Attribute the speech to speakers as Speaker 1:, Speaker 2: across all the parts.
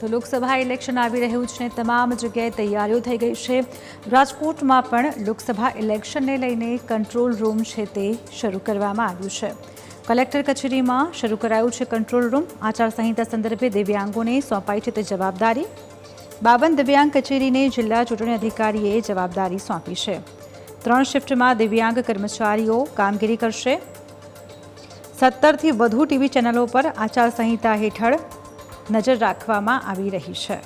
Speaker 1: તો લોકસભા ઇલેક્શન આવી રહ્યું છે. તમામ જગ્યાએ તૈયારીઓ થઈ ગઈ છે. રાજકોટમાં પણ લોકસભા ઇલેક્શનને લઈને કંટ્રોલ રૂમ છે તે શરૂ કરવામાં આવ્યું છે. કલેક્ટર કચેરીમાં શરૂ કરાયું છે કંટ્રોલ રૂમ આચારસંહિતા સંદર્ભે દિવ્યાંગોને સોંપાઈ છે તે જવાબદારી. બાવન દિવ્યાંગ કચેરીને જિલ્લા ચૂંટણી અધિકારીએ જવાબદારી સોંપી છે. ત્રણ શિફ્ટમાં દિવ્યાંગ કર્મચારીઓ કામગીરી કરશે. સત્તરથી વધુ ટીવી ચેનલો પર આચારસંહિતા હેઠળ નજર રાખવામાં આવી રહી છે.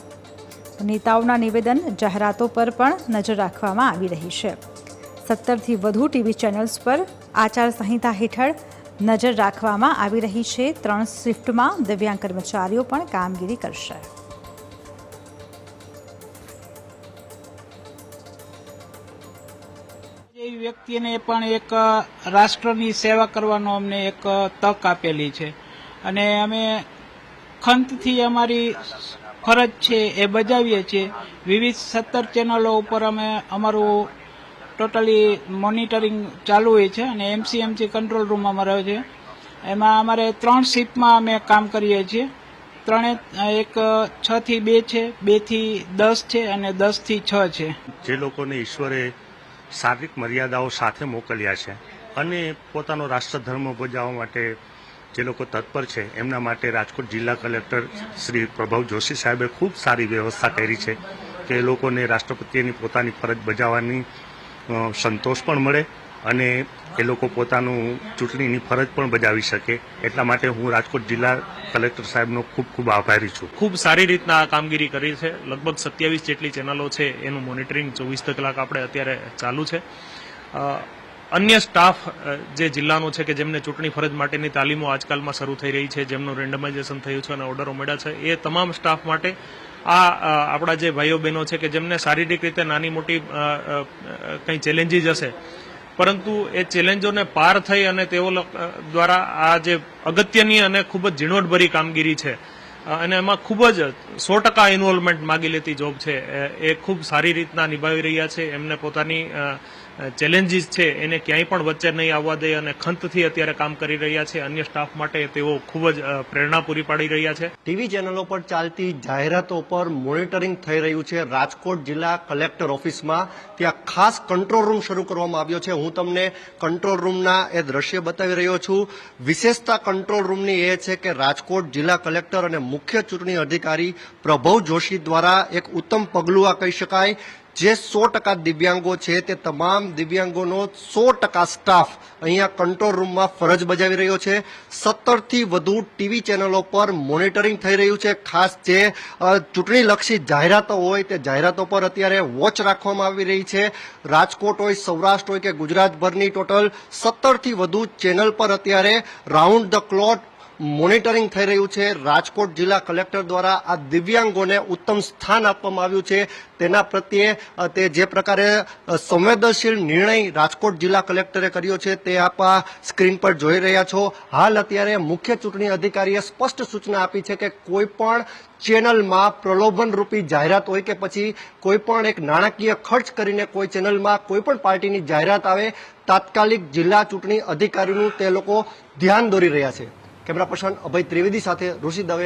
Speaker 1: નેતાઓના નિવેદન જાહેરાતો પર પણ નજર રાખવામાં આવી રહી છે. સત્તરથી વધુ ટીવી ચેનલ્સ પર આચારસંહિતા હેઠળ નજર રાખવામાં આવી રહી છે. ત્રણ શિફ્ટમાં દિવ્યાંગ કર્મચારીઓ પણ કામગીરી કરશે.
Speaker 2: એ વ્યક્તિને પણ એક રાષ્ટ્રની સેવા કરવાનો અમને એક તક આપેલી છે. અને અમે ખંતથી અમારી ફરજ છે એ બજાવીએ છીએ. વિવિધ સત્તર ચેનલો ઉપર અમે અમારું ટોટલી મોનિટરિંગ ચાલુ હોય છે અને એમસીએમસી કંટ્રોલ રૂમ અમારો છે. એમાં અમારે ત્રણ શિફ્ટમાં અમે કામ કરીએ છીએ. ત્રણે, એક, છ થી બે છે, બેથી દસ છે અને દસથી છ છે.
Speaker 3: જે લોકોને ઈશ્વરે શારીરિક મર્યાદાઓ સાથે મોકલ્યા છે અને પોતાનો રાષ્ટ્રધર્મ બજાવવા માટે જે લોકો તત્પર છે, એમના માટે રાજકોટ જિલ્લા કલેક્ટર શ્રી પ્રભવ જોશી સાહેબે ખૂબ સારી વ્યવસ્થા કરી છે કે એ લોકોને રાષ્ટ્રપતિની પોતાની ફરજ બજાવવાની સંતોષ પણ મળે અને એ લોકો પોતાનું ચૂંટણીની ફરજ પણ બજાવી શકે. એટલા માટે હું રાજકોટ જિલ્લા કલેક્ટર સાહેબનો ખૂબ ખૂબ આભારી છું.
Speaker 4: ખૂબ સારી રીતના આ કામગીરી કરી છે. લગભગ સત્યાવીસ જેટલી ચેનલો છે, એનું મોનિટરિંગ ચોવીસ કલાક આપણે અત્યારે ચાલુ છે. અન્ય સ્ટાફ જે જિલ્લાનો છે કે જેમને ચૂંટણી ફરજ માટેની તાલીમો આજકાલમાં શરૂ થઈ રહી છે, જેમનું રેન્ડમાઇઝેશન થયું છે અને ઓર્ડરો મળ્યા છે, એ તમામ સ્ટાફ માટે આ આપણા જે ભાઈઓ બહેનો છે કે જેમને શારીરિક રીતે નાની મોટી કંઈ ચેલેન્જીસ હશે, પરંતુ એ ચેલેન્જોને પાર થઈ અને તેઓ દ્વારા આ જે અગત્યની અને ખૂબ જ ઝીણવટભરી કામગીરી છે અને એમાં ખૂબ જ સો ટકા ઇન્વોલ્વમેન્ટ માગી લેતી જોબ છે, એ ખૂબ સારી રીતના નિભાવી રહ્યા છે, એમને પોતાની ચેલેન્જીસ છે, એને ક્યાંય પણ વચ્ચે નહીં આવવા દે અને ખંતથી અત્યારે કામ કરી રહ્યા છે. અન્ય સ્ટાફ માટે તેઓ ખૂબ જ પ્રેરણા પૂરી પાડી રહ્યા છે.
Speaker 5: ટીવી ચેનલો પર ચાલતી જાહેરાતો પર મોનિટરિંગ થઈ રહ્યું છે. રાજકોટ જિલ્લા કલેક્ટર ઓફિસમાં ત્યાં ખાસ કંટ્રોલ રૂમ શરૂ કરવામાં આવ્યો છે. હું તમને કંટ્રોલ રૂમના એ દ્રશ્ય બતાવી રહ્યો છું. વિશેષતા કંટ્રોલ રૂમની એ છે કે રાજકોટ જિલ્લા કલેક્ટર અને મુખ્ય ચૂંટણી અધિકારી પ્રભવ જોશી દ્વારા એક ઉત્તમ પગલું આ કહી શકાય. જે સો ટકા દિવ્યાંગો છે તે તમામ દિવ્યાંગોનો સો ટકા સ્ટાફ અહીંયા કંટ્રોલ રૂમમાં ફરજ બજાવી રહ્યો છે. સત્તરથી વધુ ટીવી ચેનલો પર મોનિટરિંગ થઈ રહ્યું છે. ખાસ જે ચૂંટણીલક્ષી જાહેરાતો હોય તે જાહેરાતો પર અત્યારે વોચ રાખવામાં આવી રહી છે. રાજકોટ હોય, સૌરાષ્ટ્ર હોય કે ગુજરાતભરની ટોટલ સત્તરથી વધુ ચેનલ પર અત્યારે રાઉન્ડ ધ ક્લોક મોનિટરિંગ થઈ રહ્યું છે. રાજકોટ જિલ્લા કલેક્ટર દ્વારા આ દિવ્યાંગોને ઉત્તમ સ્થાન આપવામાં આવ્યું છે. તેના પ્રત્યે તે જે પ્રકારે સંવેદનશીલ નિર્ણય રાજકોટ જિલ્લા કલેક્ટરે કર્યો છે તે આપ સ્ક્રીન પર જોઈ રહ્યા છો. હાલ અત્યારે મુખ્ય ચૂંટણી અધિકારીએ સ્પષ્ટ સૂચના આપી છે કે કોઈપણ ચેનલમાં પ્રલોભન રૂપી જાહેરાત હોય કે પછી કોઈપણ એક નાણાકીય ખર્ચ કરીને કોઈ ચેનલમાં કોઈપણ પાર્ટીની જાહેરાત આવે, તાત્કાલિક જિલ્લા ચૂંટણી અધિકારીનું તે લોકો ધ્યાન દોરી રહ્યા છે. કેમેરા પર્સન અભય ત્રિવેદી સાથે ઋષિ દવે